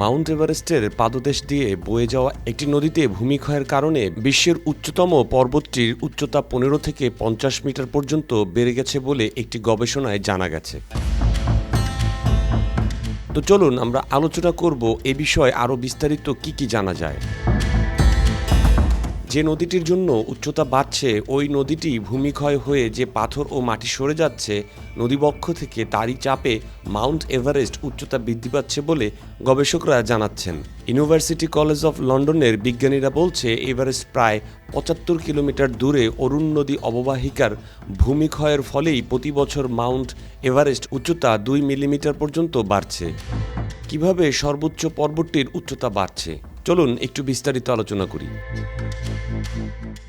Mount এভারেস্টের পাদদেশ দিয়ে বয়ে যাওয়া একটি নদীতে ভূমিক্ষয়ের কারণে বিশ্বের উচ্চতম পর্বতটির উচ্চতা পনেরো থেকে পঞ্চাশ মিটার পর্যন্ত বেড়ে গেছে বলে একটি গবেষণায় জানা গেছে। তো চলুন আমরা আলোচনা করব এ বিষয়ে আরও বিস্তারিত কি কি জানা যায়। যে নদীটির জন্য উচ্চতা বাড়ছে, ওই নদীটি ভূমিক্ষয় হয়ে যে পাথর ও মাটি সরে যাচ্ছে, নদীবক্ষ থেকে তারই চাপে মাউন্ট এভারেস্ট উচ্চতা বৃদ্ধি পাচ্ছে বলে গবেষকরা জানাচ্ছেন। ইউনিভার্সিটি কলেজ অফ লন্ডনের বিজ্ঞানীরা বলছে, এভারেস্ট প্রায় পঁচাত্তর কিলোমিটার দূরে অরুণ নদী অববাহিকার ভূমিক্ষয়ের ফলেই প্রতি বছর মাউন্ট এভারেস্ট উচ্চতা দুই মিলিমিটার পর্যন্ত বাড়ছে। কীভাবে সর্বোচ্চ পর্বতটির উচ্চতা বাড়ছে? চলুন একটু বিস্তারিত আলোচনা করি।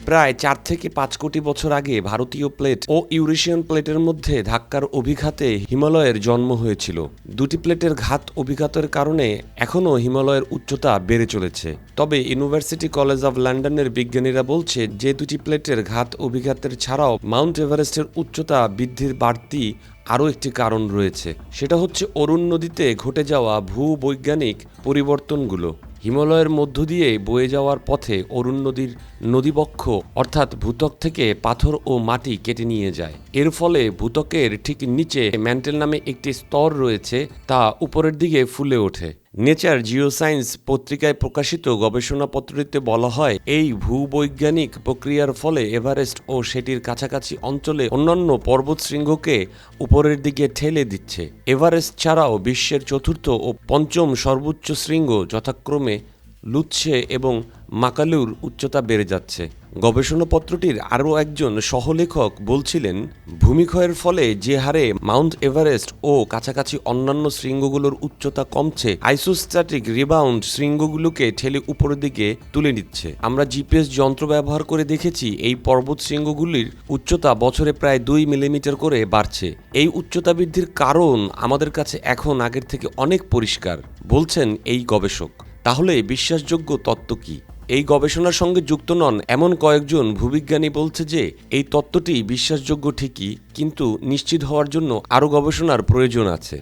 প্রায় চার থেকে পাঁচ কোটি বছর আগে ভারতীয় প্লেট ও ইউরেশিয়ান প্লেটের মধ্যে ধাক্কার অভিঘাতে হিমালয়ের জন্ম হয়েছিল। দুটি প্লেটের ঘাত অভিঘাতের কারণে এখনও হিমালয়ের উচ্চতা বেড়ে চলেছে। তবে ইউনিভার্সিটি কলেজ অফ লন্ডনের বিজ্ঞানীরা বলছে, যে দুটি প্লেটের ঘাত অভিঘাতের ছাড়াও মাউন্ট এভারেস্টের উচ্চতা বৃদ্ধির বাড়তি আরও একটি কারণ রয়েছে। সেটা হচ্ছে অরুণ নদীতে ঘটে যাওয়া ভূবৈজ্ঞানিক পরিবর্তনগুলো। হিমালয়ের মধ্য দিয়ে বয়ে যাওয়ার পথে অরুণ নদীর নদীবক্ষ, অর্থাৎ ভূতক থেকে পাথর ও মাটি কেটে নিয়ে যায়। এর ফলে ভূতকের ঠিক নিচে ম্যান্টেল নামে একটি স্তর রয়েছে, তা উপরের দিকে ফুলে ওঠে। নেচার জিওসায়েন্স পত্রিকায় প্রকাশিত গবেষণাপত্রটিতে বলা হয়, এই ভূবৈজ্ঞানিক প্রক্রিয়ার ফলে এভারেস্ট ও সেটির কাছাকাছি অঞ্চলে অন্যান্য পর্বত শৃঙ্গকে উপরের দিকে ঠেলে দিচ্ছে। এভারেস্ট ছাড়াও বিশ্বের চতুর্থ ও পঞ্চম সর্বোচ্চ শৃঙ্গ যথাক্রমে লুচ্ছে এবং মাকালুর উচ্চতা বেড়ে যাচ্ছে। গবেষণাপত্রটির আরও একজন সহলেখক বলছিলেন, ভূমিক্ষয়ের ফলে যে হারে মাউন্ট এভারেস্ট ও কাছাকাছি অন্যান্য শৃঙ্গগুলোর উচ্চতা কমছে, আইসোস্ট্যাটিক রিবাউন্ড শৃঙ্গগুলোকে ঠেলে উপরের দিকে তুলে নিচ্ছে। আমরা জিপিএস যন্ত্র ব্যবহার করে দেখেছি, এই পর্বত শৃঙ্গগুলির উচ্চতা বছরে প্রায় দুই মিলিমিটার করে বাড়ছে। এই উচ্চতা বৃদ্ধির কারণ আমাদের কাছে এখন আগের থেকে অনেক পরিষ্কার, বলছেন এই গবেষক। তাহলে বিশ্বাসযোগ্য তত্ত্ব কি? এই গবেষণার সঙ্গে যুক্ত নন এমন কয়েকজন ভূবিজ্ঞানী বলছে যে এই তত্ত্বটি বিশ্বাসযোগ্য ঠিকই, কিন্তু নিশ্চিত হওয়ার জন্য আরও গবেষণার প্রয়োজন আছে।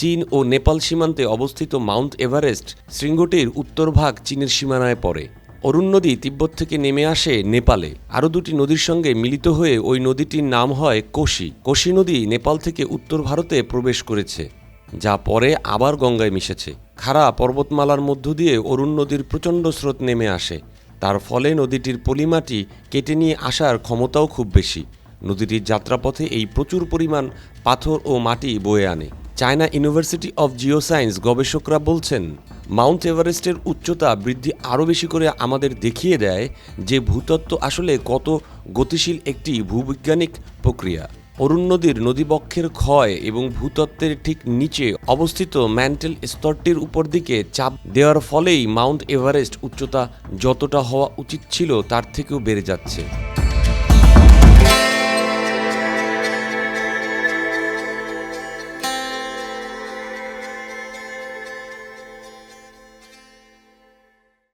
চীন ও নেপাল সীমান্তে অবস্থিত মাউন্ট এভারেস্ট শৃঙ্গটির উত্তরভাগ চীনের সীমানায় পড়ে। অরুণ নদী তিব্বত থেকে নেমে আসে নেপালে। আরও দুটি নদীর সঙ্গে মিলিত হয়ে ওই নদীটির নাম হয় কোশি। কোশি নদী নেপাল থেকে উত্তর ভারতে প্রবেশ করেছে। যা পরে আবার গঙ্গায় মিশেছে। খাড়া পর্বতমালার মধ্য দিয়ে অরুণ নদীর প্রচণ্ড স্রোত নেমে আসে। তার ফলে নদীটির পলিমাটি কেটে নিয়ে আসার ক্ষমতাও খুব বেশি। নদীটির যাত্রাপথে এই প্রচুর পরিমাণ পাথর ও মাটি বয়ে আনে। চায়না ইউনিভার্সিটি অফ জিওসায়েন্স গবেষকরা বলছেন, মাউন্ট এভারেস্টের উচ্চতা বৃদ্ধি আরও বেশি করে আমাদের দেখিয়ে দেয় যে ভূতত্ত্ব আসলে কত গতিশীল একটি ভূবৈজ্ঞানিক প্রক্রিয়া। অরুণ নদীর নদীবক্ষের ক্ষয় এবং ভূতত্ত্বের ঠিক নিচে অবস্থিত ম্যান্টেল স্তরটির উপর দিকে চাপ দেওয়ার ফলেই মাউন্ট এভারেস্ট উচ্চতা যতটা হওয়া উচিত ছিল তার থেকেও বেড়ে যাচ্ছে।